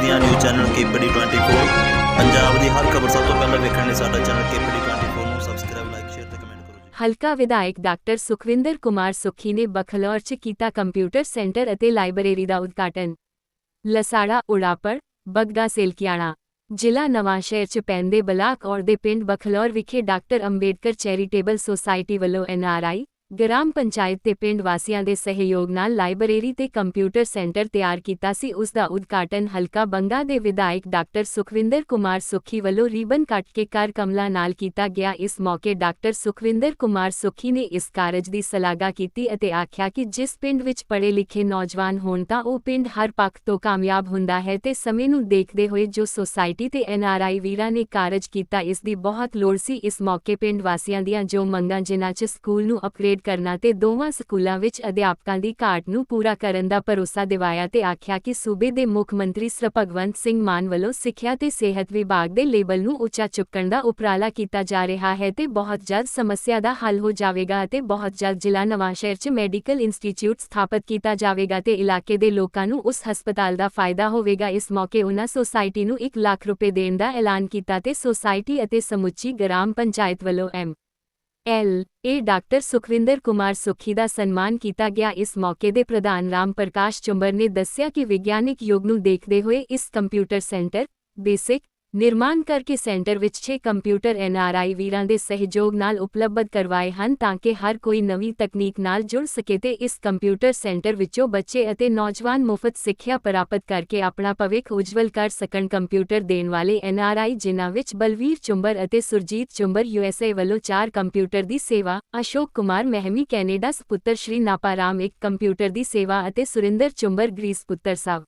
ਪੰਜਾਬ ਦੀਆਂ news channel KPD 24 Punjab ਦੀ ਹਰ ਖਬਰ ਸਭ ਤੋਂ ਪਹਿਲਾਂ ਵੇਖਣ ਲਈ ਸਾਡਾ ਚੈਨਲ ਕੇਪੀਡੀ 24 ਨੂੰ ਸਬਸਕ੍ਰਾਈਬ ਲਾਈਕ ਸ਼ੇਅਰ ਤੇ ਕਮੈਂਟ ਕਰੋ ਜੀ। ਹਲਕਾ ਵਿਧਾਇਕ ਡਾਕਟਰ ਸੁਖਵਿੰਦਰ ਕੁਮਾਰ ਸੁੱਖੀ ਨੇ ਬਖਲੌਰ 'ਚ ਕੀਤਾ ਕੰਪਿਊਟਰ ਸੈਂਟਰ ਅਤੇ ਲਾਇਬ੍ਰੇਰੀ ਦਾ ਉਦਘਾਟਨ। ਲਸਾੜਾ, ਉੜਾਪੜ, ਬਗਦਾ, ਸੇਲਕਿਆਣਾ ਜ਼ਿਲ੍ਹਾ ਨਵਾਂਸ਼ਹਿਰ 'ਚ ਪੈਂਦੇ ਬਲਾਕ ਔਰ ਦੇ ਪਿੰਡ ਬਖਲੌਰ ਵਿਖੇ ਡਾਕਟਰ ਅੰਬੇਡਕਰ ਚੈਰੀਟੇਬਲ ਸੁਸਾਇਟੀ ਵੱਲੋਂ ਐਨਆਰਆਈ ਗ੍ਰਾਮ ਪੰਚਾਇਤ ਤੇ ਪਿੰਡ ਵਾਸੀਆਂ ਦੇ ਸਹਿਯੋਗ ਨਾਲ ਲਾਇਬ੍ਰੇਰੀ ਤੇ ਕੰਪਿਊਟਰ ਸੈਂਟਰ ਤਿਆਰ ਕੀਤਾ ਸੀ। ਉਸ ਦਾ ਉਦਘਾਟਨ ਹਲਕਾ ਬੰਗਾ ਦੇ ਵਿਧਾਇਕ ਡਾਕਟਰ ਸੁਖਵਿੰਦਰ ਕੁਮਾਰ ਸੁੱਖੀ ਵੱਲੋਂ ਰੀਬਨ ਕੱਟ ਕੇ ਕਰ ਕਮਲਾ ਨਾਲ ਕੀਤਾ ਗਿਆ। ਇਸ ਮੌਕੇ ਡਾਕਟਰ ਸੁਖਵਿੰਦਰ ਕੁਮਾਰ ਸੁੱਖੀ ਨੇ ਇਸ ਕਾਰਜ ਦੀ ਸ਼ਲਾਘਾ ਕੀਤੀ ਅਤੇ ਆਖਿਆ ਕਿ ਜਿਸ ਪਿੰਡ ਵਿੱਚ ਪੜ੍ਹੇ ਲਿਖੇ ਨੌਜਵਾਨ ਹੋਣ ਤਾਂ ਉਹ ਪਿੰਡ ਹਰ ਪੱਖ ਤੋਂ ਕਾਮਯਾਬ ਹੁੰਦਾ ਹੈ ਤੇ ਸਮੇਂ ਨੂੰ ਦੇਖਦੇ ਹੋਏ ਜੋ ਸੁਸਾਇਟੀ ਤੇ ਐਨਆਰਆਈ ਵੀਰਾਂ ਨੇ ਕਾਰਜ ਕੀਤਾ ਇਸ ਦੀ ਬਹੁਤ ਲੋੜ ਸੀ। ਇਸ ਮੌਕੇ ਪਿੰਡ ਵਾਸੀਆਂ ਦੀਆਂ ਜੋ ਮੰਗਾਂ ਜਿਨ੍ਹਾਂ 'ਚ ਸਕੂਲ ਨੂੰ ਅਪਗ੍ਰੇਡ ਕਰਨਾ ਤੇ ਦੋਵਾਂ ਸਕੂਲਾਂ ਵਿੱਚ ਅਧਿਆਪਕਾਂ ਦੀ ਘਾਟ ਨੂੰ ਪੂਰਾ ਕਰਨ ਦਾ ਭਰੋਸਾ ਦਿਵਾਇਆ ਤੇ ਆਖਿਆ ਕਿ ਸੂਬੇ ਦੇ ਮੁੱਖ ਮੰਤਰੀ ਸ੍ਰ ਭਗਵੰਤ ਸਿੰਘ ਮਾਨ ਵੱਲੋਂ ਸਿੱਖਿਆ ਤੇ ਸਿਹਤ ਵਿਭਾਗ ਦੇ ਲੇਬਲ ਨੂੰ ਉੱਚਾ ਚੁੱਕਣ ਦਾ ਉਪਰਾਲਾ ਕੀਤਾ ਜਾ ਰਿਹਾ ਹੈ ਤੇ ਬਹੁਤ ਜਲਦ ਸਮੱਸਿਆ ਦਾ ਹੱਲ ਹੋ ਜਾਵੇਗਾ ਅਤੇ ਬਹੁਤ ਜਲਦ ਜ਼ਿਲ੍ਹਾ ਨਵਾਂਸ਼ਹਿਰ 'ਚ ਮੈਡੀਕਲ ਇੰਸਟੀਚਿਊਟ ਸਥਾਪਿਤ ਕੀਤਾ ਜਾਵੇਗਾ ਤੇ ਇਲਾਕੇ ਦੇ ਲੋਕਾਂ ਨੂੰ ਉਸ ਹਸਪਤਾਲ ਦਾ ਫਾਇਦਾ ਹੋਵੇਗਾ। ਇਸ ਮੌਕੇ ਉਨ੍ਹਾਂ ਸੋਸਾਇਟੀ ਨੂੰ 1 ਲੱਖ ਰੁਪਏ ਦੇਣ ਦਾ ਐਲਾਨ ਕੀਤਾ ਤੇ ਸੁਸਾਇਟੀ ਅਤੇ ਸਮੁੱਚੀ ਗ੍ਰਾਮ ਪੰਚਾਇਤ ਵੱਲੋਂ M L. A. Doctor Sukhwinder Kumar Sukhi ਦਾ ਸਨਮਾਨ ਕੀਤਾ ਗਿਆ। ਇਸ ਮੌਕੇ ਦੇ ਪ੍ਰਧਾਨ ਰਾਮ ਪ੍ਰਕਾਸ਼ ਚੁੰਬਰ ਨੇ ਦੱਸਿਆ ਕਿ ਵਿਗਿਆਨਿਕ ਯੁੱਗ ਨੂੰ ਦੇਖਦੇ ਹੋਏ ਇਸ ਕੰਪਿਊਟਰ ਸੈਂਟਰ, ਬੇਸਿਕ ਨਿਰਮਾਣ ਕਰਕੇ ਸੈਂਟਰ ਵਿੱਚ 6 ਕੰਪਿਊਟਰ ਐਨਆਰਆਈ ਵੀਰਾਂ ਦੇ ਸਹਿਯੋਗ ਨਾਲ ਉਪਲਬਧ ਕਰਵਾਏ ਹਨ ਤਾਂ ਕਿ ਹਰ ਕੋਈ ਨਵੀਂ ਤਕਨੀਕ ਨਾਲ ਜੁੜ ਸਕੇ ਤੇ ਇਸ ਕੰਪਿਊਟਰ ਸੈਂਟਰ ਵਿੱਚੋਂ ਬੱਚੇ ਅਤੇ ਨੌਜਵਾਨ ਮੁਫਤ ਸਿੱਖਿਆ ਪ੍ਰਾਪਤ ਕਰਕੇ ਆਪਣਾ ਭਵਿੱਖ ਉਜਵਲ ਕਰ ਸਕਣ। ਕੰਪਿਊਟਰ ਦੇਣ ਵਾਲੇ ਐਨਆਰਆਈ ਜਿਨ੍ਹਾਂ ਵਿੱਚ ਬਲਵੀਰ ਚੁੰਬਰ ਅਤੇ ਸੁਰਜੀਤ ਚੁੰਬਰ ਯੂਐਸਏ ਵੱਲੋਂ 4 ਕੰਪਿਊਟਰ ਦੀ ਸੇਵਾ, ਅਸ਼ੋਕ ਕੁਮਾਰ ਮਹਿਮੀ ਕੈਨੇਡਾ ਸਪੁੱਤਰ ਸ਼੍ਰੀ ਨਾਪਾਰਾਮ ਇੱਕ ਕੰਪਿਊਟਰ ਦੀ ਸੇਵਾ ਅਤੇ ਸੁਰਿੰਦਰ ਚੁੰਬਰ ਗ੍ਰੀਸ ਪੁੱਤਰ ਸਵ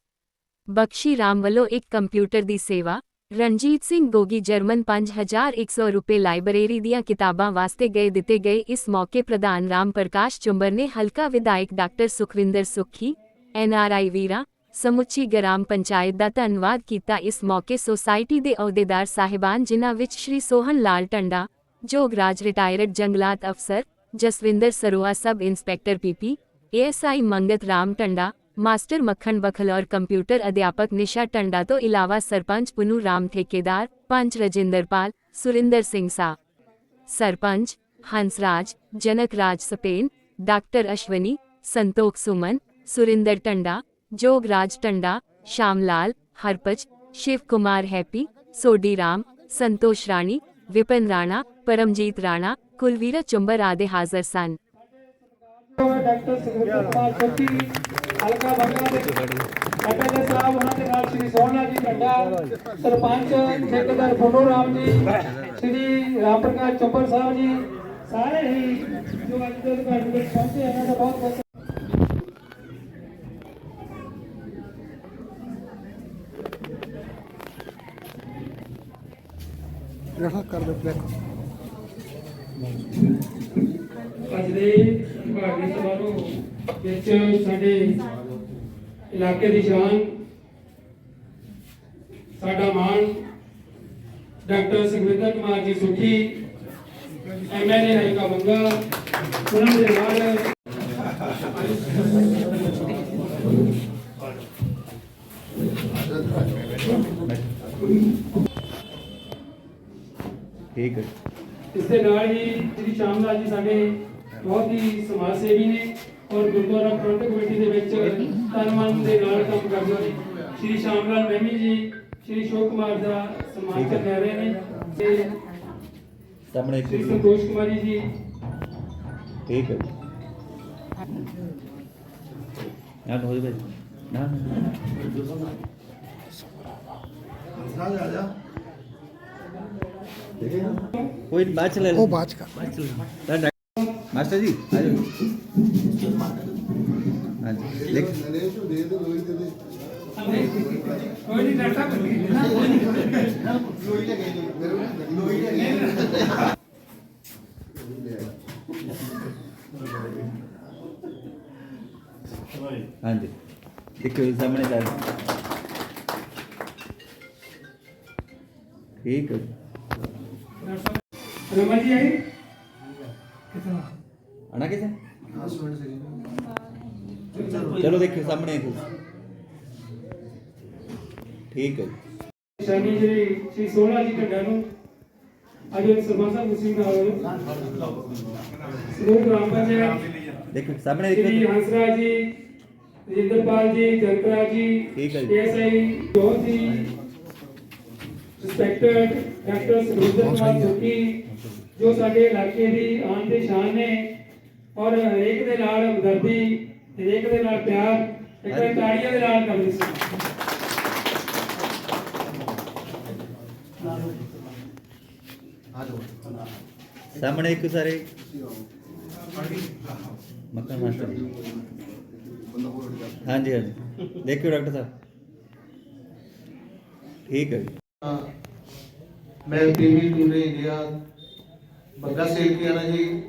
ਬਖਸ਼ੀ ਰਾਮ ਵੱਲੋਂ ਇੱਕ ਕੰਪਿਊਟਰ ਦੀ ਸੇਵਾ ਰਣਜੀਤ ਸਿੰਘ ਗੋਗੀ ਜਰਮਨ 5100 ਰੁਪਏ ਲਾਇਬ੍ਰੇਰੀ ਦੀਆਂ ਕਿਤਾਬਾਂ ਵਾਸਤੇ ਗਏ ਦਿੱਤੇ ਗਏ। ਇਸ ਮੌਕੇ ਪ੍ਰਧਾਨ ਰਾਮ ਪ੍ਰਕਾਸ਼ ਚੁੰਬਰ ਨੇ ਹਲਕਾ ਵਿਧਾਇਕ ਡਾਕਟਰ ਸੁਖਵਿੰਦਰ ਸੁੱਖੀ ਐਨਆਰਆਈ ਵੀਰਾ, ਸਮੁੱਚੀ ਗ੍ਰਾਮ ਪੰਚਾਇਤ ਦਾ ਧੰਨਵਾਦ ਕੀਤਾ। ਇਸ ਮੌਕੇ ਸੁਸਾਇਟੀ ਦੇ ਅਹੁਦੇਦਾਰ ਸਾਹਿਬਾਨ, ਜਿਨ੍ਹਾਂ ਵਿੱਚ ਸ਼੍ਰੀ ਸੋਹਨ ਲਾਲ ਟੰਡਾ, ਜੋਗਰਾਜ ਰਿਟਾਇਰਡ ਜੰਗਲਾਤ ਅਫਸਰ, Jaswinder Saroa sub inspector PP ASI Mangat Ram Tanda master Makhan Bakhlaur computer ਅਧਿਆਪਕ ਨਿਸ਼ਾ ਟੰਡਾ ਤੋਂ ਇਲਾਵਾ ਸਰਪੰਚ ਪੁਨੂ ਰਾਮ ਠੇਕੇਦਾਰ ਪੰਚ ਰਜਿੰਦਰਪਾਲ ਸੁਰਿੰਦਰ ਸਿੰਘ ਸਾ ਸਰਪੰਚ ਹੰਸਰਾਜ ਜਨਕ ਰਾਜ ਸਪੇਨ ਡਾਕਟਰ ਅਸ਼ਵਨੀ ਸੰਤੋਖ ਸੁਮਨ ਸੁਰਿੰਦਰ ਟੰਡਾ ਜੋਗਰਾਜ ਟੰਡਾ ਸ਼ਾਮਲਾਲ ਹਰਪਚ ਸ਼ਿਵ ਕੁਮਾਰ ਹੈਪੀ ਸੋਡੀ ਰਾਮ ਸੰਤੋਸ਼ ਰਾਣੀ ਵਿਪਨ ਰਾਣਾ ਪਰਮਜੀਤ ਰਾਣਾ ਕੁਲਵੀਰ ਚੁੰਬਰ ਆਦਿ ਹਾਜ਼ਰ ਸਨ ਡਾਕਟਰ ਸੁਖਵਿੰਦਰ ਕੁਮਾਰ ਸੋਢੀ ਹਲਕਾ ਬੰਗਾ ਦੇ ਐਮਐਲਏ ਸਾਹਿਬ ਉਹਨਾਂ ਦੇ ਨਾਲ ਸ਼੍ਰੀ ਸੋਹਣਾ ਜੀ ਢੱਡਾ ਸਰਪੰਚ ਠੇਕੇਦਾਰ ਫੋਟੋ ਰਾਮ ਜੀ, ਸ਼੍ਰੀ ਰਾਮ ਪ੍ਰਕਾਸ਼ ਚੰਬਰ ਸਾਹਿਬ ਜੀ, ਸਾਰੇ ਹੀ ਜੋ ਅੱਜ ਦੇ ਉਦਘਾਟਨ ਵਿੱਚ ਪਹੁੰਚੇ ਇਹਨਾਂ ਦਾ ਬਹੁਤ ਬਹੁਤ ਰਹਾ ਕਰ ਦੇ ਪਲੈਕ। ਅੱਜ ਦੇ ਭਾਗੀ ਸਮਾਰੋਹ ਵਿੱਚ ਸਾਡੇ ਇਲਾਕੇ ਦੀ ਸ਼ਾਨ ਸਾਡਾ ਮਾਣ ਡਾਕਟਰ ਸੁਖਵਿੰਦਰ ਕੁਮਾਰ ਜੀ ਸੁਖੀ ਐਮਐਲਏ ਹਲਕਾ ਮੰਗਾ ਉਹਨਾਂ ਦੇ ਨਾਲ ਠੀਕ ਹੈ। ਇਸ ਦੇ ਨਾਲ ਹੀ ਸ੍ਰੀ ਸ਼ਾਮਲਾਲ ਜੀ ਸਾਡੇ ਬਹੁਤ ਹੀ ਸਮਾਜ ਸੇਵੀ ਨੇ ਔਰ ਗੁਰਦੁਆਰਾ ਪ੍ਰਬੰਧਕ ਕਮੇਟੀ ਦੇ ਵਿੱਚ ਤਨ ਮਨ ਦੇ ਨਾਲ ਕੰਮ ਕਰਦੇ ਨੇ। ਸ੍ਰੀ ਸ਼ਾਮਲਾਲ ਮਹਿਮੀ ਜੀ ਸ੍ਰੀ ਸ਼ੋਕ ਕੁਮਾਰ ਦਾ ਸਨਮਾਨ ਕਰ ਰਹੇ ਨੇ ਤੇ ਸਾਹਮਣੇ ਸ੍ਰੀ ਸੰਤੋਸ਼ ਕੁਮਾਰੀ ਜੀ ਠੀਕ ਹੈ। ਨਾ ਹੋ ਜਾਵੇ ਨਾ। ਚ ਲੈ ਉਹ ਬਾਅਦ ਚ ਕਰ। ਬਾਅਦ ਚ ਲੈ। ਤਾਂ ਡਾਕ- ਮਾਸਟਰ ਜੀ ਆ ਜਾਓ। ਹਾਂਜੀ ਲਿਖ ਕੋਈ ਨਹੀਂ ਡਾਕਟਰ ਹਾਂਜੀ ਦੇਖੋ ਇਹ ਸਾਹਮਣੇ ਕਰ। ਠੀਕ ਹੈ। ਰਮਨ ਜੀ ਆਏ ਆਣਾ ਕਿਸੇ ਚਲੋ ਦੇਖੋ ਸਾਹਮਣੇ ਠੀਕ ਹੈ ਜੀ। ਸ਼ਾਨੀ ਜਿਹੜੀ ਸ਼੍ਰੀ ਸੋਹਣਾ ਜੀ ਢੰਡਾ ਨੂੰ ਅੱਜ ਇੱਕ ਸਰਪੰਚ ਸਾਹਿਬ ਬਣਾ ਰਹੇ ਸਮੂਹ ਗ੍ਰਾਮ ਪੰਚਾਇਤ ਦੇਖੋ ਸਾਹਮਣੇ ਦੇਖੋ ਹੰਸਰਾਜ ਜੀ ਰਜਿੰਦਰਪਾਲ ਜੀ ਜਨਕਰਾ ਜੀ ਠੀਕ ਹੈ ਜੀ। ਐਸਆਈ ਜੋਤ ਜੀ ਰਿਸਪੈਕਟਡ ਡਾਕਟਰ ਸੁਰਿੰਦਰ ਕੁਮਾਰ ਸੁੱਕੀ ਜੋ ਸਾਡੇ ਇਲਾਕੇ ਦੀ ਆਨ ਤੇ ਸ਼ਾਨ ਨੇ ਔਰ ਹਰੇਕ ਦੇ ਨਾਲ ਹਮਦਰਦੀ ਹਰੇਕ ਦੇ ਨਾਲ ਪਿਆਰ ਇੱਕ ਵਾਰ ਤਾੜੀਆਂ ਦੇ ਨਾਲ ਕਰਦੇ ਸੀ। ਸਾਹਮਣੇ ਇੱਕ ਸਾਰੇ। ਮੱਕਾ ਮਾਸਟਰ। ਹਾਂਜੀ ਹਾਂਜੀ। ਦੇਖਿਓ ਡਾਕਟਰ ਸਾਹਿਬ। ਠੀਕ ਹੈ ਮੈਂ PV today India Bagga Selkiana ji.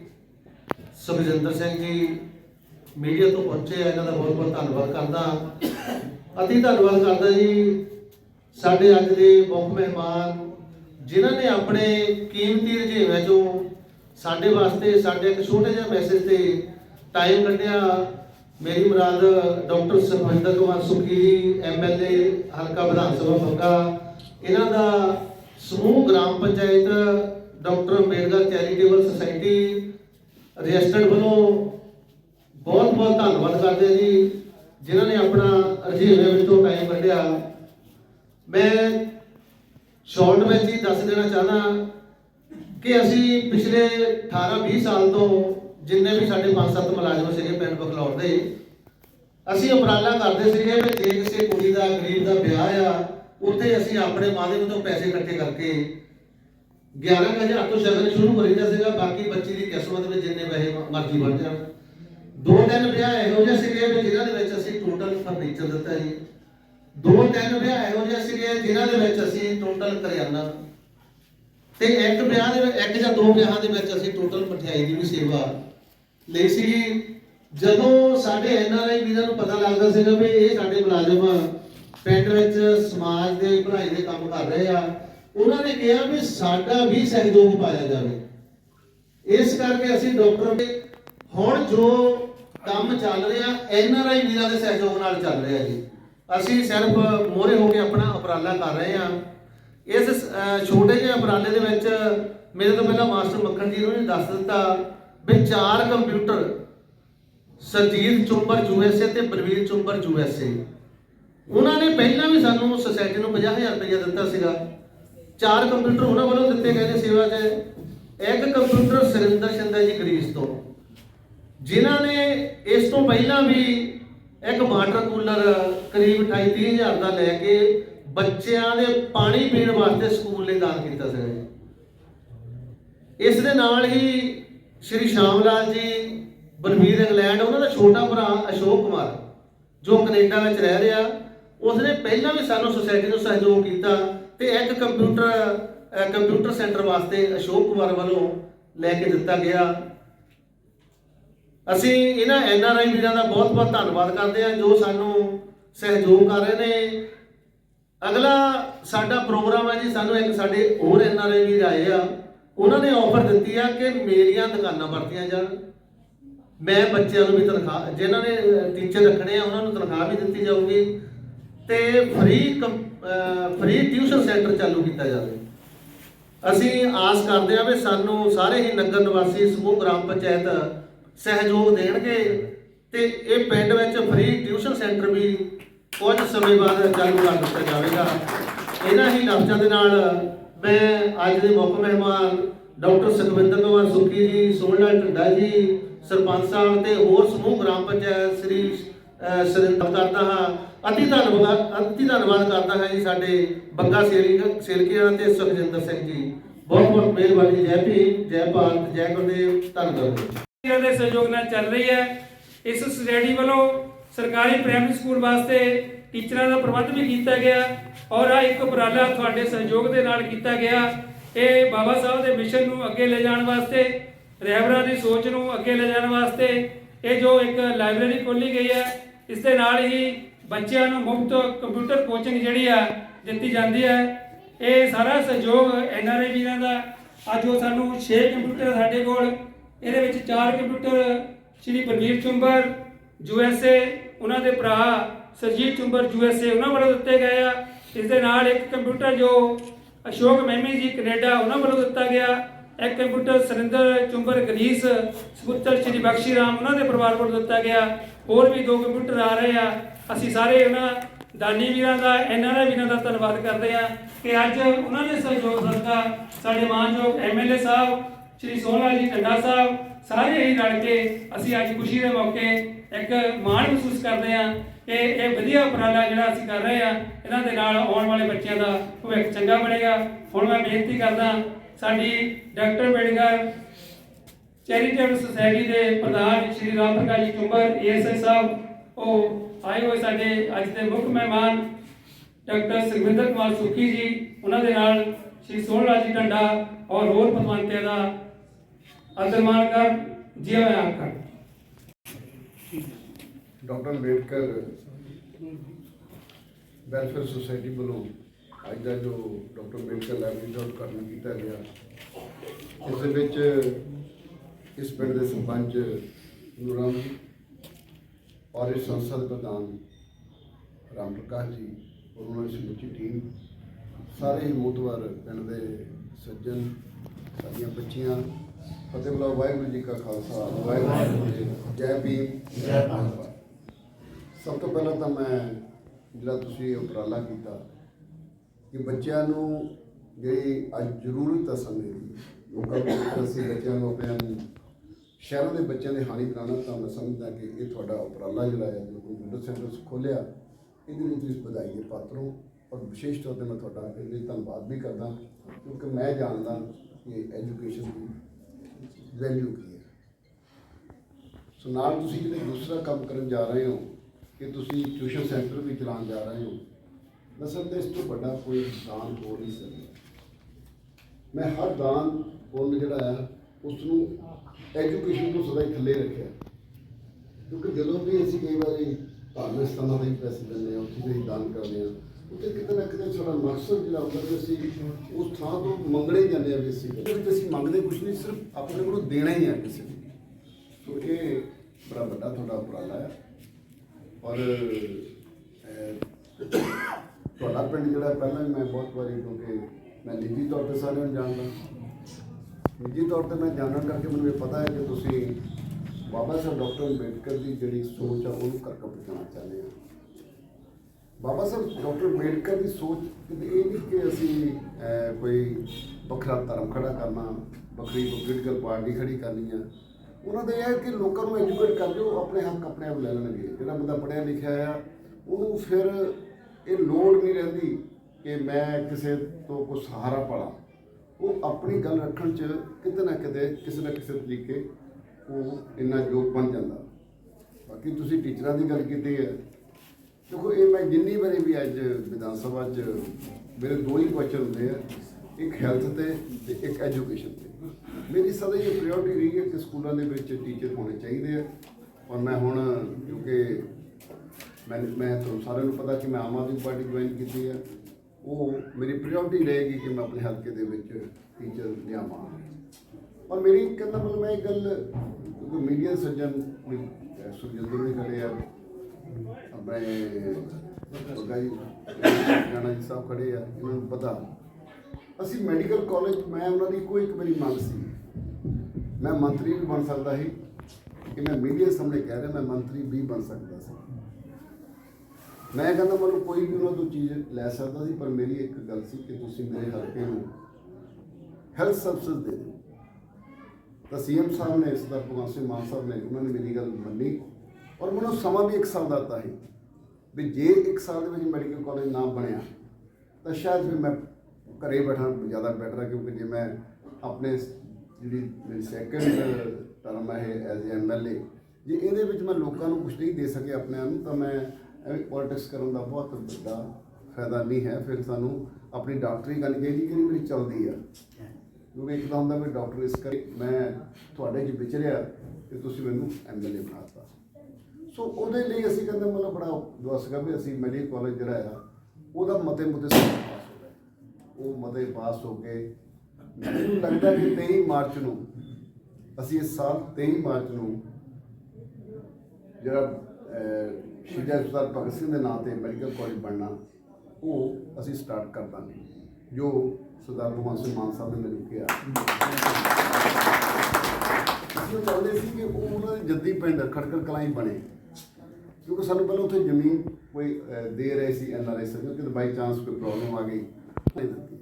Sukhjinder Singh ਜੀ, ਮੀਡੀਆ ਤੋਂ ਪਹੁੰਚੇ ਆ, ਇਹਨਾਂ ਦਾ ਬਹੁਤ ਬਹੁਤ ਧੰਨਵਾਦ ਕਰਦਾ ਅਤੀ ਧੰਨਵਾਦ ਕਰਦਾ ਜੀ, ਸਾਡੇ ਅੱਜ ਦੇ ਮੁੱਖ ਮਹਿਮਾਨ, ਜਿਨ੍ਹਾਂ ਨੇ ਆਪਣੇ ਕੀਮਤੀ ਰੁਝੇਵਿਆਂ ਚੋਂ ਸਾਡੇ ਵਾਸਤੇ, ਸਾਡੇ ਇੱਕ ਛੋਟੇ ਜਿਹੇ ਮੈਸੇਜ ਤੇ ਟਾਈਮ ਕੱਢਿਆ। ਮੇਰੀ ਮੁਰਾਦ ਡਾਕਟਰ ਸੁਖਵਿੰਦਰ ਕੁਮਾਰ ਸੁਖੀ ਜੀ ਐਮਐਲਏ ਹਲਕਾ ਵਿਧਾਨ ਸਭਾ ਬੰਗਾ ਇਹਨਾਂ ਦਾ ਸਮੂਹ gram panchayat doctor Ambedkar charitable society registered ਵੱਲੋਂ ਬਹੁਤ ਬਹੁਤ ਧੰਨਵਾਦ ਕਰਦੇ ਹਾਂ ਜੀ, ਜਿਨ੍ਹਾਂ ਨੇ ਆਪਣਾ ਰੁਝੇਵੇਂ ਵਿੱਚੋਂ ਟਾਈਮ ਕੱਢਿਆ ਮੈਂ ਸ਼ਾਰਟ ਵਿੱਚ ਹੀ ਦੱਸ ਦੇਣਾ ਚਾਹਦਾ ਕਿ ਅਸੀਂ ਪਿਛਲੇ 18-20 ਸਾਲ ਤੋਂ ਜਿੰਨੇ ਵੀ ਸਾਡੇ 5-7 ਮੁਲਾਜ਼ਮ ਸੀਗੇ ਪਿੰਡ ਬਖਲੌਰ ਦੇ, ਅਸੀਂ ਉਪਰਾਲਾ ਕਰਦੇ ਸੀਗੇ ਵੀ ਜੇ ਕਿਸੇ ਕੁੜੀ ਦਾ, ਗਰੀਬ ਦਾ ਵਿਆਹ ਆ, ਉੱਥੇ ਅਸੀਂ ਆਪਣੇ ਮਾਧਿਅਮ ਤੋਂ ਪੈਸੇ ਇਕੱਠੇ ਕਰਕੇ 11000 ਤੋਂ ਸ਼ਗਨ ਸ਼ੁਰੂ ਕਰੀਦਾ ਸੀਗਾ, ਬਾਕੀ ਬੱਚੀ ਦੀ ਕਿਸਮਤ ਵਿੱਚ ਜਿੰਨੇ ਪੈਸੇ ਮਰਜ਼ੀ ਬਣ ਜਾਣ। ਦੋ ਤਿੰਨ ਵਿਆਹ ਇਹੋ ਜਿਹੇ ਸੀਗੇ ਵੀ ਜਿਨ੍ਹਾਂ ਦੇ ਵਿੱਚ ਅਸੀਂ ਟੋਟਲ ਫਰਨੀਚਰ ਦਿੱਤਾ ਜੀ। ਦੋ ਤਿੰਨ ਵਿਆਹ ਇਹੋ ਜਿਹੇ ਸੀਗੇ ਜਿਨ੍ਹਾਂ ਦੇ ਵਿੱਚ ਅਸੀਂ ਟੋਟਲ ਕਰਿਆਨਾ। ਤੇ ਇੱਕ ਵਿਆਹ ਦੇ ਇੱਕ ਜਾਂ ਦੋ ਵਿਆਹਾਂ ਦੇ ਵਿੱਚ ਅਸੀਂ ਟੋਟਲ ਮਠਿਆਈ ਦੀ ਵੀ ਸੇਵਾ ਲਈ ਸੀਗੀ। ਜਦੋਂ ਸਾਡੇ ਐਨਆਰਆਈ ਵੀਰਾਂ ਨੂੰ ਪਤਾ ਲੱਗਦਾ ਸੀਗਾ ਵੀ ਇਹ ਸਾਡੇ ਮੁਲਾਜ਼ਮ ਪਿੰਡ ਵਿੱਚ ਸਮਾਜ ਦੇ ਭਲਾਈ ਦੇ ਕੰਮ ਕਰ ਰਹੇ ਆ ਉਹਨਾਂ ਨੇ ਕਿਹਾ ਵੀ ਸਾਡਾ ਵੀ ਸਹਿਯੋਗ ਪਾਇਆ ਜਾਵੇ। ਇਸ ਕਰਕੇ ਅਸੀਂ ਡਾਕਟਰ ਦੇ ਹੁਣ ਜੋ ਕੰਮ ਚੱਲ ਰਿਹਾ ਐਨਆਰਆਈ ਵੀਰਾਂ ਦੇ ਸਹਿਯੋਗ ਨਾਲ ਚੱਲ ਰਿਹਾ ਜੀ। ਅਸੀਂ ਸਿਰਫ ਮੋਹਰੇ ਹੋ ਕੇ ਆਪਣਾ ਉਪਰਾਲਾ ਕਰ ਰਹੇ ਹਾਂ। ਇਸ ਛੋਟੇ ਜਿਹੇ ਉਪਰਾਲੇ ਦੇ ਵਿੱਚ ਮੇਰੇ ਤੋਂ ਪਹਿਲਾਂ ਮਾਸਟਰ ਮੱਖਣ ਜੀ ਨੇ ਦੱਸ ਦਿੱਤਾ ਵੀ ਚਾਰ ਕੰਪਿਊਟਰ, ਸਰਜੀਤ ਚੁੰਬਰ ਯੂਐਸਏ ਤੇ ਬਲਵੀਰ ਚੁੰਬਰ ਯੂਐਸਏ ਉਹਨਾਂ ਨੇ ਪਹਿਲਾਂ ਵੀ ਸਾਨੂੰ ਸੋਸਾਇਟੀ ਨੂੰ 50000 ਰੁਪਏ ਦਿੱਤਾ ਸੀਗਾ। ਚਾਰ ਕੰਪਿਊਟਰ ਉਹਨਾਂ ਵੱਲੋਂ ਦਿੱਤੇ ਗਏ ਨੇ ਸੇਵਾ 'ਚ। ਇੱਕ ਕੰਪਿਊਟਰ ਸੁਰਿੰਦਰ ਸ਼ਿੰਦਾ ਜੀ ਗਰੀਸ ਤੋਂ। ਜਿਨ੍ਹਾਂ ਨੇ ਇਸ ਤੋਂ ਪਹਿਲਾਂ ਵੀ ਇੱਕ ਵਾਟਰ ਕੂਲਰ ਕਰੀਬ 28 30000 ਦਾ ਲੈ ਕੇ ਬੱਚਿਆਂ ਦੇ ਪਾਣੀ ਪੀਣ ਵਾਸਤੇ ਸਕੂਲ ਲਈ ਦਾਨ ਕੀਤਾ ਸੀਗਾ ਜੀ ਇਸ ਦੇ ਨਾਲ ਹੀ ਸ਼੍ਰੀ ਸ਼ਾਮ ਲਾਲ ਜੀ ਬਲਵੀਰ ਇੰਗਲੈਂਡ, ਉਹਨਾਂ ਦਾ ਛੋਟਾ ਭਰਾ ਅਸ਼ੋਕ ਕੁਮਾਰ, ਜੋ ਕੈਨੇਡਾ ਵਿੱਚ ਰਹਿ ਰਿਹਾ, ਉਸਨੇ ਪਹਿਲਾਂ ਵੀ ਸਾਨੂੰ ਸੁਸਾਇਟੀ ਨੂੰ ਸਹਿਯੋਗ ਕੀਤਾ। ਤੇ ਇੱਕ ਕੰਪਿਊਟਰ ਕੰਪਿਊਟਰ ਸੈਂਟਰ ਵਾਸਤੇ ਅਸ਼ੋਕ ਕੁਮਾਰ ਵੱਲੋਂ ਲੈ ਕੇ ਦਿੱਤਾ ਗਿਆ। ਅਸੀਂ ਇਹਨਾਂ ਐਨ ਆਰ ਆਈ ਵੀਰਾਂ ਦਾ ਬਹੁਤ ਬਹੁਤ ਧੰਨਵਾਦ ਕਰਦੇ ਹਾਂ ਜੋ ਸਾਨੂੰ ਸਹਿਯੋਗ ਕਰ ਰਹੇ ਨੇ। ਅਗਲਾ ਸਾਡਾ ਪ੍ਰੋਗਰਾਮ ਹੈ ਜੀ, ਸਾਨੂੰ ਇੱਕ ਸਾਡੇ ਹੋਰ ਐਨ ਆਰ ਆਈ ਵੀਰ ਆਏ ਆ। ਉਹਨਾਂ ਨੇ ਆਫਰ ਦਿੱਤੀ ਆ ਕਿ ਮੇਰੀਆਂ ਦੁਕਾਨਾਂ ਵਰਤੀਆਂ ਜਾਣ। ਮੈਂ ਬੱਚਿਆਂ ਨੂੰ ਵੀ ਤਨਖਾਹ, ਜਿਨ੍ਹਾਂ ਨੇ ਟੀਚਰ ਰੱਖਣੇ ਆ, ਉਹਨਾਂ ਨੂੰ ਤਨਖਾਹ ਵੀ ਦਿੱਤੀ ਜਾਊਗੀ। ਤੇ ਫ੍ਰੀ ਫ੍ਰੀ ਟਿਊਸ਼ਨ ਸੈਂਟਰ ਚਾਲੂ ਕੀਤਾ ਜਾਵੇ। ਅਸੀਂ ਆਸ ਕਰਦੇ ਹਾਂ ਵੀ ਸਾਨੂੰ ਸਾਰੇ ਹੀ ਨਗਰ ਨਿਵਾਸੀ ਸਮੂਹ, ਗ੍ਰਾਮ ਪੰਚਾਇਤ ਸਹਿਯੋਗ ਦੇਣਗੇ ਤੇ ਇਹ ਪਿੰਡ ਵਿੱਚ ਫ੍ਰੀ ਟਿਊਸ਼ਨ ਸੈਂਟਰ ਵੀ ਕੁਝ ਸਮੇਂ ਬਾਅਦ ਚਾਲੂ ਕਰ ਦਿੱਤਾ ਜਾਵੇਗਾ। ਇਹਨਾਂ ਹੀ ਲਫ਼ਜ਼ਾਂ ਦੇ ਨਾਲ ਮੈਂ ਅੱਜ ਦੇ ਮੁੱਖ ਮਹਿਮਾਨ ਡਾਕਟਰ ਸੁਖਵਿੰਦਰ ਕੁਮਾਰ ਸੁੱਖੀ ਜੀ ਸੋਹਣਲਾਲ ਢੰਡਾ ਜੀ, ਸਰਪੰਚ ਸਾਹਿਬ ਤੇ ਹੋਰ ਸਮੂਹ, ਗ੍ਰਾਮ ਪੰਚਾਇਤ ਸ੍ਰੀ ਅਹ, ਕਰਦਾ ਹਾਂ। ਅਤੀ ਧੰਨਵਾਦ ਅਤੀ ਧੰਨਵਾਦ ਕਰਦਾ ਹਾਂ ਜੀ ਸਾਡੇ ਬੰਗਾ ਸੇਲੀ ਸੇਲਕੀਆਂ ਤੇ ਸੁਖਜਿੰਦਰ ਸਿੰਘ ਜੀ। ਬਹੁਤ ਬਹੁਤ ਮਿਹਰਬਾਨੀ ਜੈ ਭੀਮ ਜੈ ਭਾਰਤ ਜੈ ਗੁਰਦੇਵ ਧੰਨਵਾਦ। ਇਹਨਾਂ ਦੇ ਸਹਿਯੋਗ ਨਾਲ ਚੱਲ ਰਹੀ ਹੈ। ਇਸ ਸੋਸਾਇਟੀ ਵੱਲੋਂ ਸਰਕਾਰੀ ਪ੍ਰਾਇਮਰੀ ਸਕੂਲ ਵਾਸਤੇ ਟੀਚਰਾਂ ਦਾ ਪ੍ਰਬੰਧ ਵੀ ਕੀਤਾ ਗਿਆ ਔਰ ਆ ਇੱਕ ਉਪਰਾਲਾ ਤੁਹਾਡੇ ਸਹਿਯੋਗ ਦੇ ਨਾਲ ਕੀਤਾ ਗਿਆ। ਇਹ ਬਾਬਾ ਸਾਹਿਬ ਦੇ ਮਿਸ਼ਨ ਨੂੰ ਅੱਗੇ ਲੈ ਜਾਣ ਵਾਸਤੇ ਰਹਿਬਰਾਂ ਦੀ ਸੋਚ ਨੂੰ ਅੱਗੇ ਲੈ ਜਾਣ ਵਾਸਤੇ ਇਹ ਜੋ ਇੱਕ ਲਾਇਬ੍ਰੇਰੀ ਖੋਲੀ ਗਈ ਹੈ ਇਸ ਦੇ ਨਾਲ ਹੀ ਬੱਚਿਆਂ ਨੂੰ ਮੁਫਤ ਕੰਪਿਊਟਰ ਕੋਚਿੰਗ ਜਿਹੜੀ ਆ ਦਿੱਤੀ ਜਾਂਦੀ ਹੈ। ਇਹ ਸਾਰਾ ਸਹਿਯੋਗ ਐਨਆਰਆਈ ਵੀਰਾਂ ਦਾ। ਅੱਜ ਉਹ ਸਾਨੂੰ 6 ਕੰਪਿਊਟਰ ਸਾਡੇ ਕੋਲ, ਇਹਦੇ ਵਿੱਚ ਚਾਰ ਕੰਪਿਊਟਰ ਸ਼੍ਰੀ ਬਲਵੀਰ ਚੁੰਬਰ ਯੂਐਸਏ ਉਹਨਾਂ ਦੇ ਭਰਾ ਸਰਜੀਤ ਚੁੰਬਰ ਯੂਐਸਏ ਉਹਨਾਂ ਵੱਲੋਂ ਦਿੱਤੇ ਗਏ ਆ। ਇਸ ਦੇ ਨਾਲ ਇੱਕ ਕੰਪਿਊਟਰ ਜੋ ਅਸ਼ੋਕ ਮਹਿਮੀ ਜੀ ਕੈਨੇਡਾ, ਉਹਨਾਂ ਵੱਲੋਂ ਦਿੱਤਾ ਗਿਆ। ਇੱਕ ਕੰਪਿਊਟਰ ਸੁਰਿੰਦਰ ਚੁੰਬਰ ਗਰੀਸ, ਸਪੁੱਤਰ ਸ਼੍ਰੀ ਬਖਸ਼ੀ ਰਾਮ, ਉਹਨਾਂ ਦੇ ਪਰਿਵਾਰ ਕੋਲ ਦਿੱਤਾ ਗਿਆ। ਹੋਰ ਵੀ ਦੋ ਕੰਪਿਊਟਰ ਆ ਰਹੇ ਆ। ਅਸੀਂ ਸਾਰੇ ਉਹਨਾਂ ਦਾਨੀ ਵੀਰਾਂ ਦਾ ਐਨਆਰਆਈ ਵੀਰਾਂ ਦਾ ਧੰਨਵਾਦ ਕਰਦੇ ਆ ਕਿ ਅੱਜ ਉਹਨਾਂ ਦੇ ਸਹਿਯੋਗ ਸਦਕਾ ਸਾਡੇ ਮਾਨਯੋਗ ਐਮਐਲਏ ਸਾਹਿਬ, ਸ਼੍ਰੀ ਸੋਹਣਾ ਜੀ ਟੰਡਾ ਸਾਹਿਬ, ਸਾਰੇ ਹੀ ਰਲ ਕੇ ਅਸੀਂ ਅੱਜ ਖੁਸ਼ੀ ਦੇ ਮੌਕੇ ਇੱਕ ਮਾਣ ਮਹਿਸੂਸ ਕਰਦੇ ਹਾਂ ਕਿ ਇਹ ਵਧੀਆ ਉਪਰਾਲਾ ਜਿਹੜਾ ਅਸੀਂ ਕਰ ਰਹੇ ਹਾਂ, ਇਹਨਾਂ ਦੇ ਨਾਲ ਆਉਣ ਵਾਲੇ ਬੱਚਿਆਂ ਦਾ ਭਵਿੱਖ ਚੰਗਾ ਬਣੇਗਾ। ਹੁਣ ਮੈਂ ਬੇਨਤੀ ਕਰਦਾ ਸਾਡੀ ਡਾਕਟਰ ਬੇੜਗਰ ਚੈਰੀਟੇਬਲ ਸੁਸਾਇਟੀ ਦੇ ਪ੍ਰਧਾਨ ਸ਼੍ਰੀ ਰਾਮ ਪ੍ਰਕਾਸ਼ ਜੀ ਚੁੰਬਰ ਏਐਸਆਈ ਸਾਹਿਬ, ਉਹ ਆਏ ਹੋਏ ਸਾਡੇ ਅੱਜ ਦੇ ਮੁੱਖ ਮਹਿਮਾਨ ਡਾਕਟਰ ਸੁਖਵਿੰਦਰ ਕੁਮਾਰ ਸੁਖੀ ਜੀ, ਉਹਨਾਂ ਦੇ ਨਾਲ ਸ਼੍ਰੀ ਸੋਹਣ ਜੀ ਟੰਡਾ ਔਰ ਹੋਰ ਪਤਵੰਤਿਆਂ ਦਾ ਆਦਰ ਮਾਣ ਕਰ, ਜੀ ਆਇਆਂ ਕਰ। ਡਾਕਟਰ ਅੰਬੇਡਕਰ ਵੈਲਫੇਅਰ ਸੁਸਾਇਟੀ ਵੱਲੋਂ ਅੱਜ ਦਾ ਜੋ ਡਾਕਟਰ ਅੰਬੇਡਕਰ ਲਾਇਬ੍ਰੇਰੀ ਦਾ ਉਦਘਾਟਨ ਕੀਤਾ ਗਿਆ ਇਸ ਦੇ ਵਿੱਚ ਇਸ ਪਿੰਡ ਦੇ ਸਰਪੰਚ ਨੂਰਾਮ ਜੀ ਔਰ ਇਸ ਸੰਸਥਾ ਦੇ ਪ੍ਰਧਾਨ ਰਾਮ ਪ੍ਰਕਾਸ਼ ਜੀ ਔਰ ਉਹਨਾਂ ਦੀ ਸਮੁੱਚੀ ਟੀਮ ਸਾਰੇ ਹੀ ਮੋਤਵਾਰ ਪਿੰਡ ਦੇ ਸੱਜਣ ਸਾਡੀਆਂ ਬੱਚੀਆਂ ਫਤਿਹ ਬੁਲਾਓ ਵਾਹਿਗੁਰੂ ਜੀ ਕਾ ਖਾਲਸਾ ਵਾਹਿਗੁਰੂ ਜੀ। ਜੈ ਭੀਮ ਜੈ ਭਾਰਤ ਸਭ ਤੋਂ ਪਹਿਲਾਂ ਤਾਂ ਮੈਂ ਜਿਹੜਾ ਤੁਸੀਂ ਉਪਰਾਲਾ ਕੀਤਾ ਕਿ ਬੱਚਿਆਂ ਨੂੰ ਜਿਹੜੀ ਅੱਜ ਜ਼ਰੂਰਤ ਆ ਸਮੇਂ ਦੀ, ਲੋਕਾਂ ਨੂੰ ਅਸੀਂ ਬੱਚਿਆਂ ਨੂੰ ਆਪਣੇ ਨੂੰ ਸ਼ਹਿਰਾਂ ਦੇ ਬੱਚਿਆਂ ਦੇ ਹਾਨੀ ਬਣਾਉਣਾ ਤਾਂ ਮੈਂ ਸਮਝਦਾ ਕਿ ਇਹ ਤੁਹਾਡਾ ਉਪਰਾਲਾ ਜਿਹੜਾ ਹੈ, ਜੋ ਕੰਪਿਊਟਰ ਸੈਂਟਰ ਖੋਲਿਆ ਇਹਦੇ ਲਈ ਤੁਸੀਂ ਵਧਾਈ ਦੇ ਪਾਤਰ। ਹੋ ਔਰ ਵਿਸ਼ੇਸ਼ ਤੌਰ ਤੇ ਮੈਂ ਤੁਹਾਡਾ ਇਹਦੇ ਲਈ ਧੰਨਵਾਦ ਵੀ ਕਰਦਾ, ਕਿਉਂਕਿ ਮੈਂ ਜਾਣਦਾ ਕਿ ਐਜੂਕੇਸ਼ਨ ਦੀ ਵੈਲਿਊ ਕੀ ਹੈ। ਸੋ ਨਾਲ ਤੁਸੀਂ ਜਿਹੜਾ ਦੂਸਰਾ ਕੰਮ ਕਰਨ ਜਾ ਰਹੇ ਹੋ, ਕਿ ਤੁਸੀਂ ਟਿਊਸ਼ਨ ਸੈਂਟਰ ਵੀ ਚਲਾਉਣ ਜਾ ਰਹੇ ਹੋ ਮੈਂ ਸਮਝਦਾ ਇਸ ਤੋਂ ਵੱਡਾ ਕੋਈ ਦਾਨ ਹੋ ਨਹੀਂ ਸਕਦਾ ਮੈਂ ਹਰ ਦਾਨ ਪੁੰਨ ਜਿਹੜਾ ਹੈ ਉਸ ਨੂੰ ਐਜੂਕੇਸ਼ਨ ਤੋਂ ਸਦਾ ਹੀ ਥੱਲੇ ਰੱਖਿਆ। ਕਿਉਂਕਿ ਜਦੋਂ ਵੀ ਅਸੀਂ ਕਈ ਵਾਰੀ ਧਾਰਮਿਕ ਸਥਾਨਾਂ ਤੇ ਪੈਸੇ ਦਿੰਦੇ ਹਾਂ, ਉੱਥੇ ਵੀ ਦਾਨ ਕਰਦੇ ਹਾਂ, ਉੱਥੇ ਕਿਤੇ ਨਾ ਕਿਤੇ ਸਾਡਾ ਮਕਸਦ ਜਿਹੜਾ ਹੁੰਦਾ ਕਿ ਅਸੀਂ ਉਸ ਥਾਂ ਤੋਂ ਮੰਗਣੇ ਹੀ ਜਾਂਦੇ ਹਾਂ ਵੀ ਅਸੀਂ, ਉਹਦੇ ਵਿੱਚ ਅਸੀਂ ਮੰਗਦੇ ਕੁਝ ਨਹੀਂ, ਸਿਰਫ ਆਪਣੇ ਕੋਲੋਂ ਦੇਣਾ ਹੀ ਹੈ ਕਿਸੇ ਨੂੰ। ਸੋ ਇਹ ਬੜਾ ਵੱਡਾ ਤੁਹਾਡਾ ਉਪਰਾਲਾ ਹੈ ਔਰ ਤੁਹਾਡਾ ਪਿੰਡ ਜਿਹੜਾ ਪਹਿਲਾਂ ਵੀ ਮੈਂ ਬਹੁਤ ਵਾਰੀ ਕਿਉਂਕਿ ਮੈਂ ਨਿੱਜੀ ਤੌਰ ਤੇ ਸਾਰਿਆਂ ਨੂੰ ਜਾਣਦਾ। ਨਿੱਜੀ ਤੌਰ ਤੇ ਮੈਂ ਜਾਣਨ ਕਰਕੇ ਮੈਨੂੰ ਇਹ ਪਤਾ ਹੈ ਕਿ ਤੁਸੀਂ ਬਾਬਾ ਸਾਹਿਬ ਡਾਕਟਰ ਅੰਬੇਡਕਰ ਦੀ ਜਿਹੜੀ ਸੋਚ ਆ, ਉਹਨੂੰ ਘਰ ਘਰ ਪਹੁੰਚਾਉਣਾ ਚਾਹੁੰਦੇ ਆ। ਬਾਬਾ ਸਾਹਿਬ ਡਾਕਟਰ ਅੰਬੇਡਕਰ ਦੀ ਸੋਚ ਕਿਤੇ ਇਹ ਨਹੀਂ ਕਿ ਅਸੀਂ ਕੋਈ ਵੱਖਰਾ ਧਰਮ ਖੜਾ ਕਰਨਾ, ਵੱਖਰੀ ਪੋਲੀਟੀਕਲ ਪਾਰਟੀ ਖੜੀ ਕਰਨੀ ਆ। ਉਹਨਾਂ ਦਾ ਇਹ ਹੈ ਕਿ ਲੋਕਾਂ ਨੂੰ ਐਜੂਕੇਟ ਕਰ ਦਿਓ, ਆਪਣੇ ਹੱਕ ਆਪਣੇ ਆਪ ਲੈ ਲੈਣਗੇ। ਜਿਹੜਾ ਬੰਦਾ ਪੜ੍ਹਿਆ ਲਿਖਿਆ ਆ, ਉਹਨੂੰ ਫਿਰ ਇਹ ਲੋੜ ਨਹੀਂ ਰਹਿੰਦੀ ਕਿ ਮੈਂ ਕਿਸੇ ਤੋਂ ਕੋਈ ਸਹਾਰਾ ਪਾਲਾਂ। ਉਹ ਆਪਣੀ ਗੱਲ ਰੱਖਣ 'ਚ ਕਿਤੇ ਨਾ ਕਿਤੇ, ਕਿਸੇ ਨਾ ਕਿਸੇ ਤਰੀਕੇ ਉਹ ਇੰਨਾ ਯੋਗ ਬਣ ਜਾਂਦਾ। ਬਾਕੀ ਤੁਸੀਂ ਟੀਚਰਾਂ ਦੀ ਗੱਲ ਕੀਤੀ ਹੈ। ਦੇਖੋ, ਇਹ ਮੈਂ ਜਿੰਨੀ ਵਾਰੀ ਵੀ ਅੱਜ ਵਿਧਾਨ ਸਭਾ 'ਚ ਮੇਰੇ ਦੋ ਹੀ ਕੁਐਸਚਨ ਹੁੰਦੇ ਆ। ਇੱਕ ਹੈਲਥ ਤੇ ਤੇ ਇੱਕ ਐਜੂਕੇਸ਼ਨ ਤੇ। ਮੇਰੀ ਸਦਾ ਹੀ ਪ੍ਰਾਇੋਰਟੀ ਰਹੀ ਹੈ ਕਿ ਸਕੂਲਾਂ ਦੇ ਵਿੱਚ ਟੀਚਰ ਹੋਣੇ ਚਾਹੀਦੇ ਆ। ਔਰ ਮੈਂ ਹੁਣ ਕਿਉਂਕਿ ਮੈਨੂੰ ਮੈਂ ਤੁਹਾਨੂੰ ਸਾਰਿਆਂ ਨੂੰ ਪਤਾ ਕਿ ਮੈਂ ਆਮ ਆਦਮੀ ਪਾਰਟੀ ਜੁਆਇਨ ਕੀਤੀ ਹੈ। ਉਹ ਮੇਰੀ ਪ੍ਰਾਇੋਰਟੀ ਰਹੇਗੀ ਕਿ ਮੈਂ ਆਪਣੇ ਹਲਕੇ ਦੇ ਵਿੱਚ ਟੀਚਰ ਲਿਆਵਾਂ। ਔਰ ਮੇਰੀ ਕਹਿੰਦਾ ਮਤਲਬ ਮੈਂ ਇਹ ਗੱਲ ਕਿਉਂਕਿ ਮੀਡੀਆ ਸੱਜਣ ਵੀ, ਸੁਖਜਿੰਦਰ ਵੀ ਖੜੇ ਆ। ਆਪਣੇ ਬੱਗਾ ਜੀ ਜੀ ਸਾਹਿਬ ਖੜੇ ਆ ਇਹਨਾਂ ਨੂੰ ਪਤਾ। ਅਸੀਂ ਮੈਡੀਕਲ ਕਾਲਜ ਮੈਂ ਉਹਨਾਂ ਦੀ ਕੋਈ ਇੱਕ ਮੇਰੀ ਮੰਗ ਸੀ। ਮੈਂ ਮੰਤਰੀ ਵੀ ਬਣ ਸਕਦਾ ਸੀ। ਕਿ ਮੈਂ ਮੀਡੀਆ ਸਾਹਮਣੇ ਕਹਿ ਰਿਹਾ ਮੈਂ ਮੰਤਰੀ ਵੀ ਬਣ ਸਕਦਾ ਸੀ। ਮੈਂ ਕਹਿੰਦਾ ਮੈਨੂੰ ਕੋਈ ਵੀ ਉਹਨਾਂ ਤੋਂ ਚੀਜ਼ ਲੈ ਸਕਦਾ ਸੀ, ਪਰ ਮੇਰੀ ਇੱਕ ਗੱਲ ਸੀ ਕਿ ਤੁਸੀਂ ਮੇਰੇ ਹਲਕੇ ਨੂੰ ਹੈਲਥ ਸਰਵਿਸ ਦੇ ਦਿਓ। ਤਾਂ ਸੀਐਮ ਸਾਹਿਬ ਨੇ ਸਰਦਾਰ ਭਗਵੰਤ ਸਿੰਘ ਮਾਨ ਸਾਹਿਬ ਨੇ, ਉਹਨਾਂ ਨੇ ਮੇਰੀ ਗੱਲ ਮੰਨੀ ਔਰ ਮੈਨੂੰ ਸਮਾਂ ਵੀ ਇੱਕ ਸਾਲ ਦਾ ਦਿੱਤਾ ਸੀ ਵੀ ਜੇ ਇੱਕ ਸਾਲ ਦੇ ਵਿੱਚ ਮੈਡੀਕਲ ਕਾਲਜ ਨਾ ਬਣਿਆ, ਤਾਂ ਸ਼ਾਇਦ ਫਿਰ ਮੈਂ ਘਰੇ ਬੈਠਾ ਜ਼ਿਆਦਾ ਬੈਟਰ ਹੈ ਕਿਉਂਕਿ ਜੇ ਮੈਂ ਆਪਣੇ ਜਿਹੜੀ ਮੇਰੀ ਸੈਕੰਡ ਟਰਮ ਹੈ ਐਜ਼ ਐਮਐਲਏ ਜੇ ਇਹਦੇ ਵਿੱਚ ਮੈਂ ਲੋਕਾਂ ਨੂੰ ਕੁਝ ਨਹੀਂ ਦੇ ਸਕਿਆ ਆਪਣੇ ਆਪ ਨੂੰ, ਤਾਂ ਮੈਂ ਐਵੇਂ ਪੋਲਿਟਿਕਸ ਕਰਨ ਦਾ ਬਹੁਤ ਵੱਡਾ ਫਾਇਦਾ ਨਹੀਂ ਹੈ। ਫਿਰ ਸਾਨੂੰ ਆਪਣੀ ਡਾਕਟਰੀ ਗੱਲ ਜਿਹੜੀ ਕਿ ਮੇਰੀ ਚੱਲਦੀ ਆ। ਕਿਉਂਕਿ ਇੱਕ ਤਾਂ ਹੁੰਦਾ ਵੀ ਡਾਕਟਰ ਇਸ ਕਰਕੇ ਮੈਂ ਤੁਹਾਡੇ 'ਚ ਵਿਚਰਿਆ ਤੇ ਤੁਸੀਂ ਮੈਨੂੰ ਐਮਐਲਏ ਬਣਾਤਾ। ਸੋ ਉਹਦੇ ਲਈ ਅਸੀਂ ਕਹਿੰਦੇ ਮਤਲਬ ਬੜਾ ਦੁਆ ਸੀਗਾ ਵੀ ਅਸੀਂ ਮੈਡੀਕਲ ਕਾਲਜ ਜਿਹੜਾ ਆ, ਉਹਦਾ ਮਤੇ ਮੁਤੇ ਪਾਸ ਹੋ ਗਏ। ਉਹ ਮਤੇ ਪਾਸ ਹੋ ਕੇ ਮੈਨੂੰ ਲੱਗਦਾ ਕਿ 23 ਮਾਰਚ ਨੂੰ, ਅਸੀਂ ਇਸ ਸਾਲ 23 ਮਾਰਚ ਨੂੰ ਜਿਹੜਾ ਸ਼ਹੀਦ ਸਰਦਾਰ ਭਗਤ ਸਿੰਘ ਦੇ ਨਾਂ ਤੇ ਮੈਡੀਕਲ ਕਾਲਜ ਬਣਨਾ, ਉਹ ਅਸੀਂ ਸਟਾਰਟ ਕਰ ਦਾਂਗੇ। ਜੋ ਸਰਦਾਰ ਭਗਵੰਤ ਸਿੰਘ ਮਾਨ ਸਾਹਿਬ ਨੇ ਮੈਨੂੰ ਕਿਹਾ। ਅਸੀਂ ਚਾਹੁੰਦੇ ਸੀ ਕਿ ਉਹ ਉਹਨਾਂ ਦੇ ਜੱਦੀ ਪਿੰਡ ਖੜਕੜ ਕਲਾਂ ਹੀ ਬਣੇ। ਕਿਉਂਕਿ ਸਾਨੂੰ ਪਹਿਲਾਂ ਉੱਥੇ ਜ਼ਮੀਨ ਕੋਈ ਦੇ ਰਹੇ ਸੀ ਐਨਆਰਆਈ ਸਰਕਾਰ ਕਿ ਬਾਈ ਚਾਂਸ ਕੋਈ ਪ੍ਰੋਬਲਮ ਆ ਗਈ ਨਹੀਂ ਦਿੱਤੀ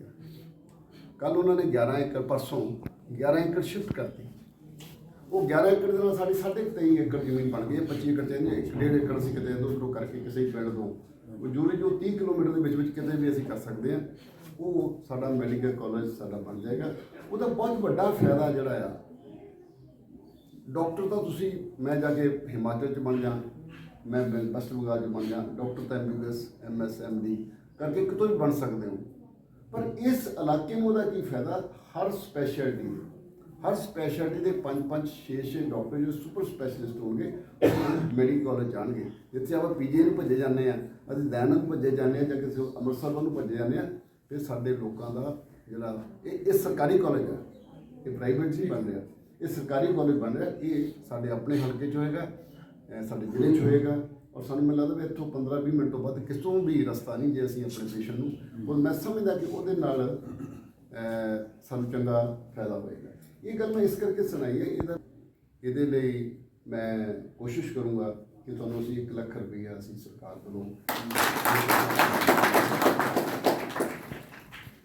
ਕੱਲ ਉਹਨਾਂ ਨੇ 11 ਏਕੜ, ਪਰਸੋਂ 11 ਏਕੜ ਸ਼ਿਫਟ ਕਰਤੀ। ਉਹ 11 ਏਕੜ ਦੇ ਨਾਲ ਸਾਡੀ 23 ਏਕੜ ਜ਼ਮੀਨ ਬਣ ਗਈ ਹੈ 25 ਏਕੜ ਚਾਹੀਦੀ ਇੱਕ, ਡੇਢ ਏਕੜ ਅਸੀਂ ਕਿਤੇ ਇਧਰ ਉਧਰੋਂ ਕਰਕੇ ਕਿਸੇ ਪਿੰਡ ਤੋਂ। ਉਹ ਜੂਰੀ ਜੋ 30 ਕਿਲੋਮੀਟਰ ਦੇ ਵਿੱਚ ਵਿੱਚ ਕਿਤੇ ਵੀ ਅਸੀਂ ਕਰ ਸਕਦੇ ਹਾਂ, ਉਹ ਸਾਡਾ ਮੈਡੀਕਲ ਕਾਲਜ ਸਾਡਾ ਬਣ ਜਾਏਗਾ। ਉਹਦਾ ਬਹੁਤ ਵੱਡਾ ਫਾਇਦਾ ਜਿਹੜਾ ਆ, ਡਾਕਟਰ ਤਾਂ ਤੁਸੀਂ, ਮੈਂ ਜਾ ਕੇ ਹਿਮਾਚਲ ਚ ਬਣ ਜਾ, ਮੈਂ ਵੈਸਟ ਬੰਗਾਲ ਚ ਬਣ ਜਾ, ਡਾਕਟਰ ਤਾਂ ਐਮਬੀਬੀਐਸ ਐਮਐਸ ਐਮਡੀ ਕਰਕੇ ਕਿਤੋਂ ਵੀ ਬਣ ਸਕਦੇ ਹੋ। ਪਰ ਇਸ ਇਲਾਕੇ ਨੂੰ ਉਹਦਾ ਕੀ ਫਾਇਦਾ? ਹਰ ਸਪੈਸ਼ਲਟੀ। ਹਰ ਸਪੈਸ਼ਲਿਟੀ ਦੇ 5 5 6 6 ਡਾਕਟਰ ਜੋ ਸੁਪਰ ਸਪੈਸ਼ਲਿਸਟ ਹੋਣਗੇ ਮੈਡੀਕਲ ਕਾਲਜ ਜਾਣਗੇ। ਜਿੱਥੇ ਆਪਾਂ ਪੀਜੀ ਨੂੰ ਭੱਜੇ ਜਾਂਦੇ ਆ ਅਸੀਂ ਦੈਨ ਨੂੰ ਭੱਜੇ ਜਾਂਦੇ ਆ ਜਾਂ ਕਿਸੇ ਅੰਮ੍ਰਿਤਸਰ ਵੱਲ ਨੂੰ ਭੱਜੇ ਜਾਂਦੇ ਆ ਤੇ ਸਾਡੇ ਲੋਕਾਂ ਦਾ ਜਿਹੜਾ ਇਹ ਇਹ ਸਰਕਾਰੀ ਕਾਲਜ ਆ। ਇਹ ਪ੍ਰਾਈਵੇਟ ਨਹੀਂ ਬਣ ਰਿਹਾ। ਇਹ ਸਰਕਾਰੀ ਕਾਲਜ ਬਣ ਰਿਹਾ। ਇਹ ਸਾਡੇ ਆਪਣੇ ਹਲਕੇ 'ਚ ਹੋਏਗਾ ਸਾਡੇ ਜ਼ਿਲ੍ਹੇ 'ਚ ਹੋਏਗਾ ਔਰ ਸਾਨੂੰ ਮੈਨੂੰ ਲੱਗਦਾ ਵੀ ਇੱਥੋਂ 15-20 ਮਿੰਟ ਤੋਂ ਬਾਅਦ ਕਿਤੋਂ ਵੀ ਰਸਤਾ ਨਹੀਂ ਜੇ ਅਸੀਂ ਆਪਣੇ ਪੇਸ਼ੈਂਟ ਨੂੰ। ਔਰ ਮੈਂ ਸਮਝਦਾ ਕਿ ਉਹਦੇ ਨਾਲ ਸਾਨੂੰ ਚੰਗਾ ਫਾਇਦਾ ਹੋਏਗਾ। ਇਹ ਗੱਲ ਮੈਂ ਇਸ ਕਰਕੇ ਸੁਣਾਈ ਹੈ, ਇਹਦਾ ਇਹਦੇ ਲਈ ਮੈਂ ਕੋਸ਼ਿਸ਼ ਕਰੂੰਗਾ ਕਿ ਤੁਹਾਨੂੰ ਅਸੀਂ 1 ਲੱਖ ਰੁਪਈਆ ਅਸੀਂ ਸਰਕਾਰ ਵੱਲੋਂ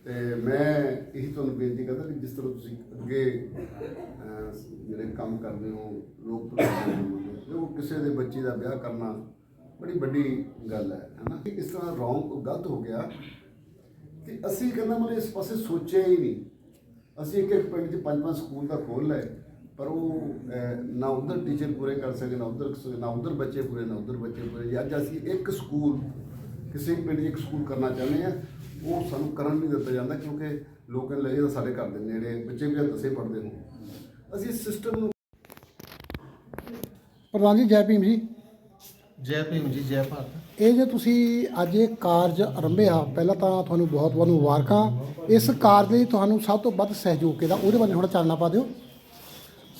ਤੇ ਮੈਂ ਇਹੀ ਤੁਹਾਨੂੰ ਬੇਨਤੀ ਕਰਦਾ ਕਿ ਜਿਸ ਤਰ੍ਹਾਂ ਤੁਸੀਂ ਅੱਗੇ ਜਿਹੜੇ ਕੰਮ ਕਰਦੇ ਹੋ, ਲੋਕ ਜੋ ਕਿਸੇ ਦੇ ਬੱਚੇ ਦਾ ਵਿਆਹ ਕਰਨਾ ਬੜੀ ਵੱਡੀ ਗੱਲ ਹੈ ਹਨਾ ਇਸ ਤਰ੍ਹਾਂ ਰੌਂਗ ਗਲਤ ਹੋ ਗਿਆ ਕਿ ਅਸੀਂ ਕਹਿੰਦਾ ਮਤਲਬ ਇਸ ਪਾਸੇ ਸੋਚਿਆ ਹੀ ਨਹੀਂ। ਅਸੀਂ ਇੱਕ ਇੱਕ ਪਿੰਡ 'ਚ ਪੰਜ ਪੰਜ ਸਕੂਲ ਦਾ ਖੋਲ ਲਏ, ਪਰ ਉਹ ਨਾ ਉਧਰ ਟੀਚਰ ਪੂਰੇ ਕਰ ਸਕੇ, ਨਾ ਉਧਰ ਨਾ ਉਧਰ ਬੱਚੇ ਪੂਰੇ, ਨਾ ਉਧਰ ਬੱਚੇ ਪੂਰੇ। ਅੱਜ ਅਸੀਂ ਇੱਕ ਸਕੂਲ, ਕਿਸੇ ਪਿੰਡ 'ਚ ਇੱਕ ਸਕੂਲ ਕਰਨਾ ਚਾਹੁੰਦੇ ਆ ਉਹ ਸਾਨੂੰ ਕਰਨ ਨਹੀਂ ਦਿੱਤਾ ਜਾਂਦਾ, ਕਿਉਂਕਿ ਲੋਕ ਕਹਿੰਦੇ ਤਾਂ ਸਾਡੇ ਘਰ ਦੇ ਨੇੜੇ ਬੱਚੇ ਵੀ ਦਸੇ ਪੜਦੇ ਨੇ ਅਸੀਂ ਇਸ ਸਿਸਟਮ ਨੂੰ ਪ੍ਰਧਾਨ ਜੀ, ਜੈ ਭੀਮ ਜੀ। ਜੈ ਭੀਮ ਜੀ ਜੈ ਭਾਰਤ। ਇਹ ਜੇ ਤੁਸੀਂ ਅੱਜ ਇਹ ਕਾਰਜ ਆਰੰਭਿਆ ਪਹਿਲਾਂ ਤਾਂ ਤੁਹਾਨੂੰ ਬਹੁਤ ਬਹੁਤ ਮੁਬਾਰਕਾਂ। ਇਸ ਕਾਰਜ ਲਈ ਤੁਹਾਨੂੰ ਸਭ ਤੋਂ ਵੱਧ ਸਹਿਯੋਗ ਕਿਹਦਾ? ਉਹਦੇ ਬਾਰੇ ਥੋੜਾ ਚਾਨਣਾ ਪਾ ਦਿਓ।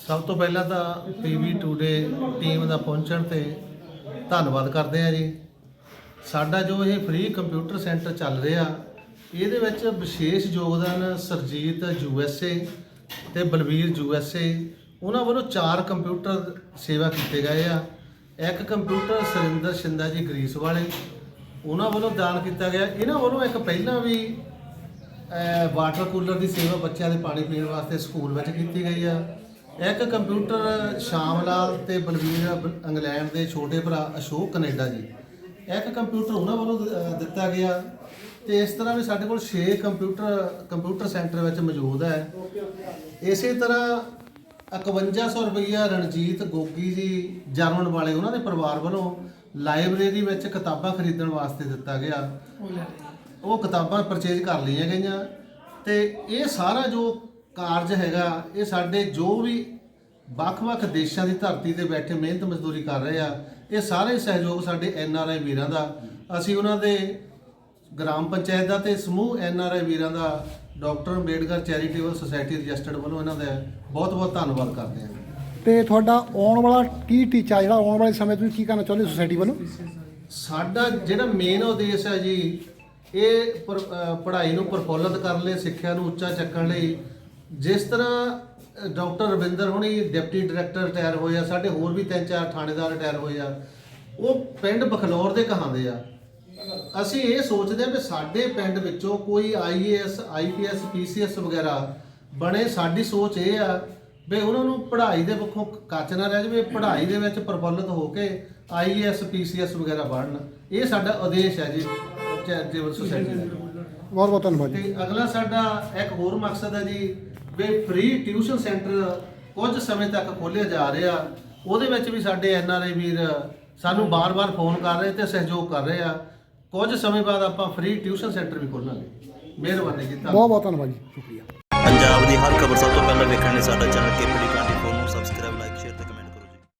ਸਭ ਤੋਂ ਪਹਿਲਾਂ ਤਾਂ ਪੀਵੀ ਟੂਡੇ ਟੀਮ ਦਾ ਪਹੁੰਚਣ ਤੇ ਧੰਨਵਾਦ ਕਰਦੇ ਆ ਜੀ। ਸਾਡਾ ਜੋ ਇਹ ਫ੍ਰੀ ਕੰਪਿਊਟਰ ਸੈਂਟਰ ਚੱਲ ਰਿਹਾ ਇਹਦੇ ਵਿੱਚ ਵਿਸ਼ੇਸ਼ ਯੋਗਦਾਨ ਸਰਜੀਤ ਯੂਐਸਏ ਤੇ ਬਲਵੀਰ ਯੂਐਸਏ ਉਹਨਾਂ ਵੱਲੋਂ ਚਾਰ ਕੰਪਿਊਟਰ ਸੇਵਾ ਕੀਤੇ ਗਏ ਆ। ਇੱਕ ਕੰਪਿਊਟਰ ਸੁਰਿੰਦਰ ਸ਼ਿੰਦਾ ਜੀ ਗਰੀਸ ਵਾਲੇ, ਉਹਨਾਂ ਵੱਲੋਂ ਦਾਨ ਕੀਤਾ ਗਿਆ। ਇਹਨਾਂ ਵੱਲੋਂ ਇੱਕ ਪਹਿਲਾਂ ਵੀ ਵਾਟਰ ਕੂਲਰ ਦੀ ਸੇਵਾ ਬੱਚਿਆਂ ਦੇ ਪਾਣੀ ਪੀਣ ਵਾਸਤੇ ਸਕੂਲ ਵਿੱਚ ਕੀਤੀ ਗਈ ਆ। ਇੱਕ ਕੰਪਿਊਟਰ ਸ਼ਾਮ ਲਾਲ ਤੇ ਬਲਵੀਰ ਬ- ਇੰਗਲੈਂਡ ਦੇ ਛੋਟੇ ਭਰਾ ਅਸ਼ੋਕ ਕੈਨੇਡਾ ਜੀ। ਇੱਕ ਕੰਪਿਊਟਰ ਉਹਨਾਂ ਵੱਲੋਂ ਦਿੱਤਾ ਗਿਆ ਤੇ ਇਸ ਤਰ੍ਹਾਂ ਵੀ ਸਾਡੇ ਕੋਲ 6 ਕੰਪਿਊਟਰ ਕੰਪਿਊਟਰ ਸੈਂਟਰ ਵਿੱਚ ਮੌਜੂਦ ਹੈ। ਇਸੇ ਤਰ੍ਹਾਂ 5100 ਰੁਪਈਆ ਰਣਜੀਤ ਗੋਗੀ ਜੀ ਜਰਮਨ ਵਾਲੇ ਉਹਨਾਂ ਦੇ ਪਰਿਵਾਰ ਵੱਲੋਂ ਲਾਇਬ੍ਰੇਰੀ ਵਿੱਚ ਕਿਤਾਬਾਂ ਖਰੀਦਣ ਵਾਸਤੇ ਦਿੱਤਾ ਗਿਆ। ਉਹ ਕਿਤਾਬਾਂ ਪਰਚੇਜ ਕਰ ਲਈਆਂ ਗਈਆਂ ਤੇ ਇਹ ਸਾਰਾ ਜੋ ਕਾਰਜ ਹੈਗਾ ਇਹ ਸਾਡੇ ਜੋ ਵੀ ਵੱਖ-ਵੱਖ ਦੇਸ਼ਾਂ ਦੀ ਧਰਤੀ ਤੇ ਬੈਠੇ ਮਿਹਨਤ ਮਜ਼ਦੂਰੀ ਕਰ ਰਹੇ ਆ ਇਹ ਸਾਰੇ ਸਹਿਯੋਗ ਸਾਡੇ ਐਨ ਆਰ ਆਈ ਵੀਰਾਂ ਦਾ। ਅਸੀਂ ਉਹਨਾਂ ਦੇ ਗ੍ਰਾਮ ਪੰਚਾਇਤ ਦਾ ਤੇ ਸਮੂਹ ਐਨ ਆਰ ਆਈ ਵੀਰਾਂ ਦਾ doctor Ambedkar charitable society registered ਵੱਲੋਂ ਇਹਨਾਂ ਦਾ ਬਹੁਤ-ਬਹੁਤ ਧੰਨਵਾਦ ਕਰਦੇ ਹਾਂ। ਤੇ ਤੁਹਾਡਾ ਆਉਣ ਵਾਲਾ ਕੀ ਟੀਚਾ ਜਿਹੜਾ ਆਉਣ ਵਾਲੇ ਸਮੇਂ ਤੁਸੀਂ ਕੀ ਕਰਨਾ ਚਾਹੁੰਦੇ ਸੁਸਾਇਟੀ ਵੱਲੋਂ? ਸਾਡਾ ਜਿਹੜਾ ਮੇਨ ਉਦੇਸ਼ ਹੈ ਜੀ ਇਹ ਪੜ੍ਹਾਈ ਨੂੰ ਪ੍ਰਫੁੱਲਤ ਕਰਨ ਲਈ ਸਿੱਖਿਆ ਨੂੰ ਉੱਚਾ ਚੱਕਣ ਲਈ ਜਿਸ ਤਰ੍ਹਾਂ ਡਾਕਟਰ ਰਵਿੰਦਰ ਹੁਣੀ ਡਿਪਟੀ ਡਾਇਰੈਕਟਰ ਰਿਟਾਇਰ ਹੋਏ ਆ ਸਾਡੇ ਹੋਰ ਵੀ ਤਿੰਨ ਚਾਰ ਥਾਣੇਦਾਰ ਰਿਟਾਇਰ ਹੋਏ ਆ ਉਹ ਪਿੰਡ ਬਖਲੌਰ ਦੇ ਕਹਾਂਦੇ ਆ। ਅਸੀਂ ਇਹ ਸੋਚਦੇ ਵੀ ਸਾਡੇ ਪਿੰਡ ਵਿੱਚੋਂ ਕੋਈ ਆਈਏਐਸ ਆਈਪੀਐਸ ਪੀਸੀਐਸ ਵਗੈਰਾ ਬਣੇ ਸਾਡੀ ਸੋਚ ਇਹ ਆ ਵੀ ਉਹਨਾਂ ਨੂੰ ਪੜ੍ਹਾਈ ਦੇ ਪੱਖੋਂ ਕੱਚ ਨਾ ਰਹਿ ਜਾਵੇ ਪੜ੍ਹਾਈ ਦੇ ਵਿੱਚ ਪ੍ਰਫੁੱਲਤ ਹੋ ਕੇ ਆਈਏਐਸ ਪੀਸੀਐਸ ਵਗੈਰਾ ਬਣਨ। ਇਹ ਸਾਡਾ ਉਦੇਸ਼ ਹੈ ਜੀ ਚੈਰੀਟੇਬਲ ਸੁਸਾਇਟੀ ਦਾ। ਬਹੁਤ ਬਹੁਤ ਧੰਨਵਾਦ ਜੀ। ਤੇ ਅਗਲਾ ਸਾਡਾ ਇੱਕ ਹੋਰ ਮਕਸਦ ਹੈ ਜੀ ਵੀ ਫ੍ਰੀ ਟਿਊਸ਼ਨ ਸੈਂਟਰ ਕੁਝ ਸਮੇਂ ਤੱਕ ਖੋਲ੍ਹਿਆ ਜਾ ਰਿਹਾ। ਉਹਦੇ ਵਿੱਚ ਵੀ ਸਾਡੇ ਐਨ ਆਰ ਆਈ ਵੀਰ ਸਾਨੂੰ ਬਾਰ-ਬਾਰ ਫੋਨ ਕਰ ਰਹੇ ਤੇ ਸਹਿਯੋਗ ਕਰ ਰਹੇ ਆ। ਕੁਝ ਸਮੇਂ ਬਾਅਦ ਆਪਾਂ ਫ੍ਰੀ ਟਿਊਸ਼ਨ ਸੈਂਟਰ ਵੀ ਖੋਲਾਂਗੇ। ਮਿਹਰਬਾਨੀ ਜੀ ਧੰਨਵਾਦ। ਬਹੁਤ ਬਹੁਤ ਧੰਨਵਾਦ ਜੀ ਸ਼ੁਕਰੀਆ। ਪੰਜਾਬ ਦੀ ਹਰ ਖਬਰ ਸਭ ਤੋਂ ਪਹਿਲਾਂ ਵੇਖਣ ਲਈ ਸਾਡਾ ਚੈਨਲ ਕੇਪੀਡੀ